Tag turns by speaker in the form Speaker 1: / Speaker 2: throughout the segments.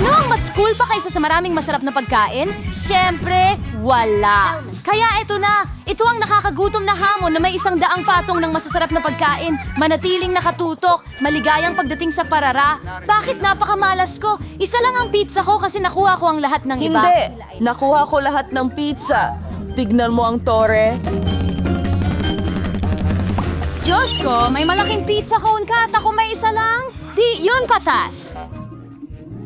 Speaker 1: Ano ang mas cool pa kaysa sa maraming masarap na pagkain? Siyempre, wala. Kaya ito na, ito ang nakakagutom na hamon na may isang daang patong ng masasarap na pagkain, manatiling nakatutok, maligayang pagdating sa parara. Bakit napakamalas ko? Isa lang ang pizza ko kasi nakuha ko ang lahat ng iba.
Speaker 2: Hindi! Nakuha ko lahat ng pizza. Tignan mo ang tore.
Speaker 1: Diyos ko, may malaking pizza cone ka at ako may isa lang? Di, yun patas.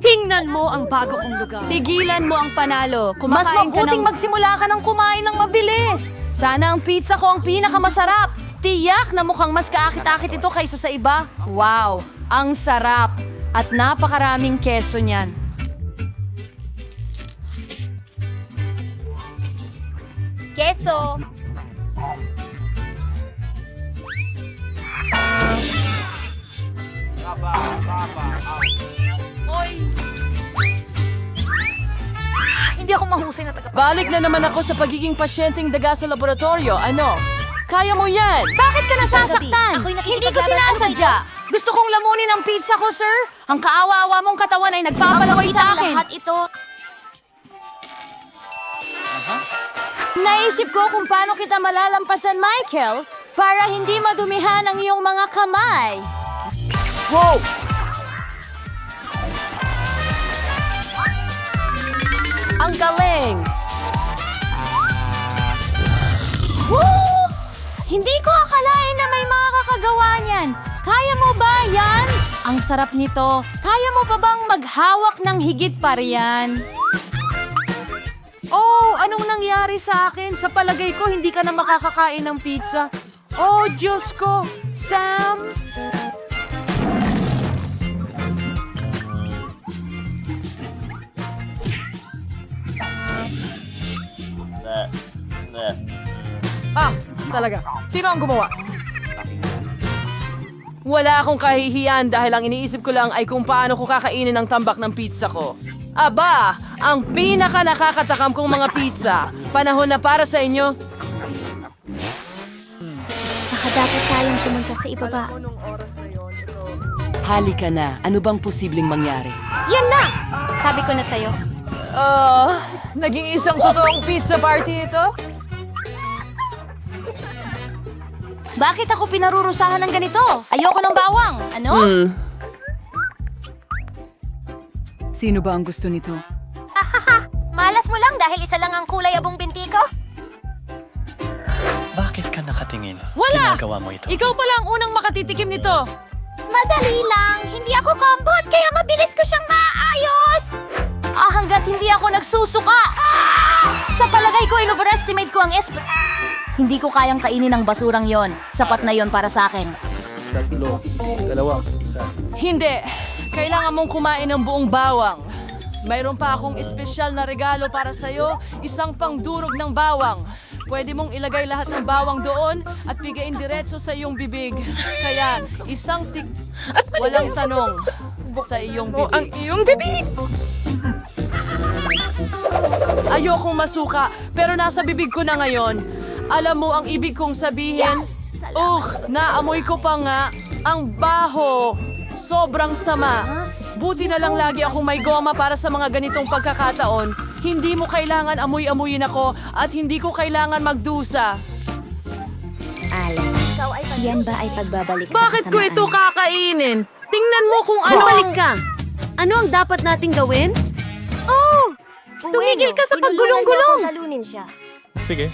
Speaker 3: Tingnan mo ang bago kong lugar.
Speaker 1: Tigilan mo ang panalo. Mas
Speaker 3: Kumakain ka
Speaker 1: mabuting
Speaker 3: ng-
Speaker 1: magsimula ka ng kumain ng mabilis. Sana ang pizza ko ang pinakamasarap. Tiyak na mukhang mas kaakit-akit ito kaysa sa iba. Wow, ang sarap. At napakaraming keso niyan.
Speaker 3: Keso.
Speaker 1: Hindi ako mahusay na taga...
Speaker 2: Balik na naman ako sa pagiging pasyenteng daga sa laboratorio. Ano? Kaya mo yan!
Speaker 1: Bakit ka nasasaktan?
Speaker 3: Ako'y
Speaker 1: Hindi ko
Speaker 3: nakikipaglaban.
Speaker 1: sinasadya. Gusto kong lamunin ang pizza ko, sir. Ang kaawa-awa mong katawan ay nagpapalaway sa akin.
Speaker 3: Lahat ito.
Speaker 1: Naisip ko kung paano kita malalampasan, Michael, para hindi madumihan ang iyong mga kamay.
Speaker 2: Wow! Ang galing!
Speaker 1: Woo! Hindi ko akalain na may mga kakagawa niyan. Kaya mo ba yan? Ang sarap nito. Kaya mo pa bang maghawak ng higit pa riyan?
Speaker 2: Oh, anong nangyari sa akin? Sa palagay ko, hindi ka na makakakain ng pizza. Oh, Diyos ko! Sam! Talaga. Sino ang gumawa? Wala akong kahihiyan dahil ang iniisip ko lang ay kung paano ko kakainin ang tambak ng pizza ko. Aba, ang pinaka nakakatakam kong mga pizza. Panahon na para sa inyo.
Speaker 3: Baka dapat tayong pumunta sa ibaba.
Speaker 4: Halika na. Ano bang posibleng mangyari?
Speaker 3: Yan na! Sabi ko na sa'yo.
Speaker 2: Ah, naging isang totoong pizza party ito?
Speaker 1: Bakit ako pinarurusahan ng ganito? Ayoko ng bawang. Ano?
Speaker 2: Hmm.
Speaker 4: Sino ba ang gusto nito?
Speaker 3: Malas mo lang dahil isa lang ang kulay abong binti ko?
Speaker 5: Bakit ka nakatingin?
Speaker 2: Wala!
Speaker 5: Ginagawa mo ito.
Speaker 2: Ikaw pala ang unang makatitikim nito.
Speaker 3: Madali lang. Hindi ako kambot, kaya mabilis ko siyang maayos.
Speaker 1: Ah, hanggat hindi ako nagsusuka. Sa palagay ko, in-overestimate ko ang esp... Hindi ko kayang kainin ang basurang yon. Sapat na yon para sa akin.
Speaker 6: Tatlo, dalawa, isa.
Speaker 2: Hindi. Kailangan mong kumain ng buong bawang. Mayroon pa akong espesyal na regalo para sa'yo, isang pangdurog ng bawang. Pwede mong ilagay lahat ng bawang doon at bigayin diretso sa iyong bibig. Kaya, isang tik... Walang tanong sa iyong bibig. Ang iyong bibig! Ayokong masuka, pero nasa bibig ko na ngayon. Alam mo ang ibig kong sabihin? Ugh, naamoy ko pa nga. Ang baho. Sobrang sama. Buti na lang lagi akong may goma para sa mga ganitong pagkakataon. Hindi mo kailangan amoy-amoyin ako at hindi ko kailangan magdusa.
Speaker 3: Alan, yan ba ay pagbabalik
Speaker 2: Bakit ko ito kakainin? Tingnan mo kung ano
Speaker 7: Bumalik ka! Ano ang dapat nating gawin?
Speaker 3: Oh!
Speaker 7: Tumigil ka sa paggulong-gulong!
Speaker 5: Sige.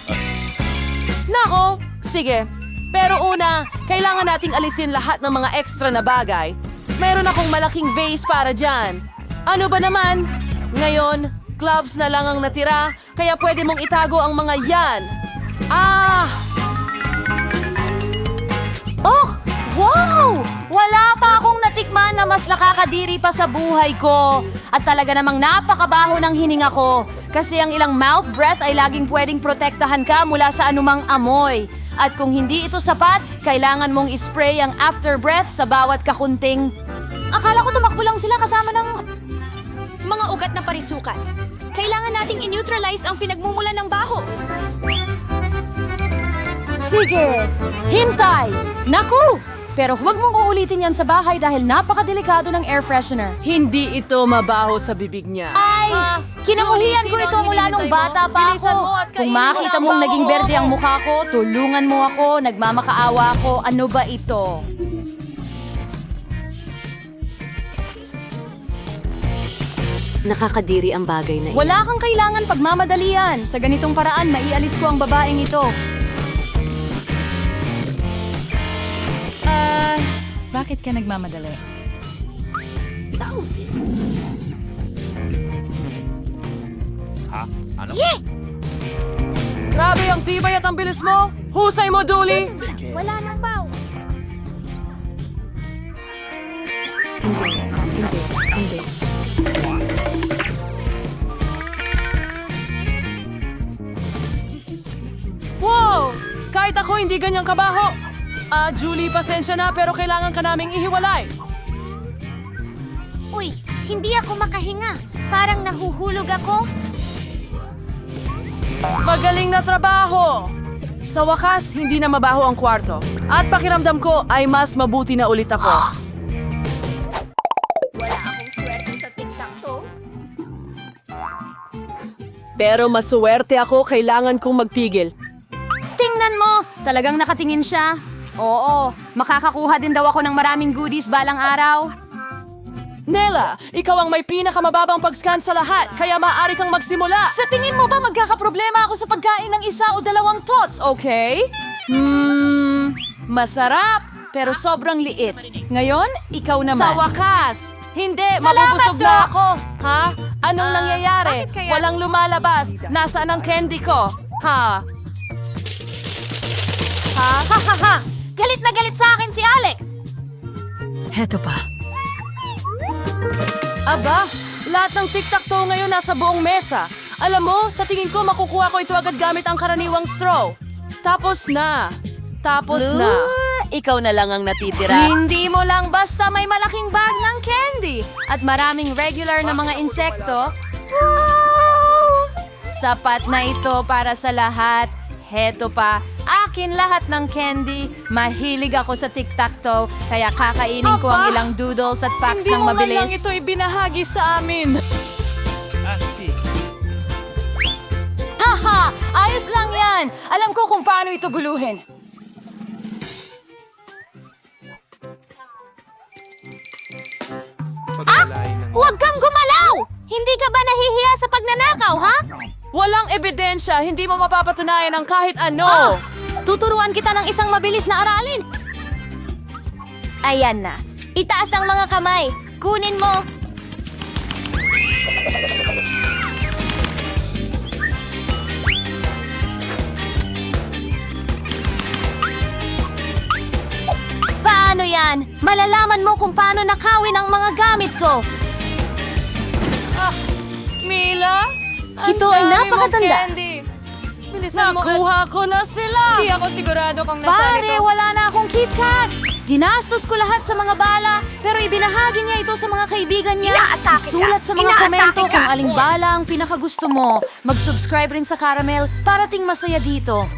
Speaker 2: Nako, sige. Pero una, kailangan nating alisin lahat ng mga extra na bagay. Mayroon akong malaking vase para dyan. Ano ba naman? Ngayon, gloves na lang ang natira, kaya pwede mong itago ang mga yan. Ah!
Speaker 1: Oh! Wow! Wala pa akong natikman na mas nakakadiri pa sa buhay ko. At talaga namang napakabaho ng hininga ko. Kasi ang ilang mouth breath ay laging pwedeng protektahan ka mula sa anumang amoy. At kung hindi ito sapat, kailangan mong ispray ang after breath sa bawat kakunting. Akala ko tumakbo lang sila kasama ng...
Speaker 7: Mga ugat na parisukat. Kailangan nating in-neutralize ang pinagmumula ng baho.
Speaker 1: Sige, hintay! Naku! Pero huwag mong uulitin yan sa bahay dahil napakadelikado ng air freshener.
Speaker 2: Hindi ito mabaho sa bibig niya.
Speaker 1: Ay,
Speaker 2: Ah,
Speaker 1: kinamuhian ko ito mula nung bata pa ako. Kung makita mong naging berde ang mukha ko, tulungan mo ako, nagmamakaawa ako, ano ba ito?
Speaker 7: Nakakadiri ang bagay na iyon.
Speaker 1: Wala kang kailangan pagmamadalian. Sa ganitong paraan, maialis ko ang babaeng ito.
Speaker 5: Ah, bakit ka nagmamadali?
Speaker 2: Grabe ang tibay at ang bilis mo. Husay mo, Dooley.
Speaker 3: Wala nang baw.
Speaker 2: Wow! Kahit ako hindi ganyang kabaho. Ah, Julie, pasensya na pero kailangan ka naming ihiwalay.
Speaker 3: Uy, hindi ako makahinga. Parang nahuhulog ako.
Speaker 2: Magaling na trabaho! Sa wakas, hindi na mabaho ang kwarto. At pakiramdam ko ay mas mabuti na ulit ako.
Speaker 3: Wala akong swerte sa tiktak.
Speaker 2: Pero masuwerte ako, kailangan kong magpigil.
Speaker 1: Tingnan mo! Talagang nakatingin siya. Oo, makakakuha din daw ako ng maraming goodies balang araw.
Speaker 2: Nela, ikaw ang may pinakamababang pag-scan sa lahat, kaya maaari kang magsimula.
Speaker 1: Sa tingin mo ba magkakaproblema ako sa pagkain ng isa o dalawang tots, okay? Hmm, masarap, pero sobrang liit. Ngayon, ikaw naman.
Speaker 2: Sa wakas! Hindi,
Speaker 1: Salamat,
Speaker 2: mabubusog
Speaker 1: Doc!
Speaker 2: na ako! Ha? Anong nangyayari?
Speaker 7: bakit kaya-
Speaker 2: Walang lumalabas. Nasaan ang candy ko? Ha? Ha?
Speaker 7: Ha ha ha! Galit na galit sa akin si Alex!
Speaker 5: Heto pa.
Speaker 2: Aba, lahat ng tic-tac-toe ngayon nasa buong mesa. Alam mo, sa tingin ko makukuha ko ito agad gamit ang karaniwang straw. Tapos na. Tapos na.
Speaker 7: Ikaw na lang ang natitira.
Speaker 1: Hindi mo lang basta may malaking bag ng candy at maraming regular na mga insekto. Wow! Sapat na ito para sa lahat. Heto pa, akin lahat ng candy. Mahilig ako sa tic-tac-toe, kaya kakainin ko ang
Speaker 2: Aba!
Speaker 1: ilang doodles at packs
Speaker 2: Hindi
Speaker 1: ng
Speaker 2: mo man lang
Speaker 1: mabilis.
Speaker 2: ito ibinahagi sa amin.
Speaker 1: Haha! Ayos lang yan! Alam ko kung paano ito guluhin.
Speaker 6: Paglalain ng
Speaker 3: Huwag kang gumalaw! Hindi ka ba nahihiya sa pagnanakaw, ha?
Speaker 2: Walang ebidensya, hindi mo mapapatunayan ang kahit ano.
Speaker 1: Ah! Tuturuan kita ng isang mabilis na aralin.
Speaker 3: Ayan na. Itaas ang mga kamay. Kunin mo. Paano yan? Malalaman mo kung paano nakawin ang mga gamit ko.
Speaker 2: Mila? Ang
Speaker 1: Ito ay napakatanda.
Speaker 2: Bilisan mo. Nakuha ko na sila. Hindi ako sigurado kung
Speaker 1: Pare, wala na akong Kit Kats! Ginastos ko lahat sa mga bala, pero ibinahagi niya ito sa mga kaibigan niya. Isulat sa mga komento kung aling bala ang pinakagusto mo. Mag-subscribe rin sa Caramel para ting masaya dito.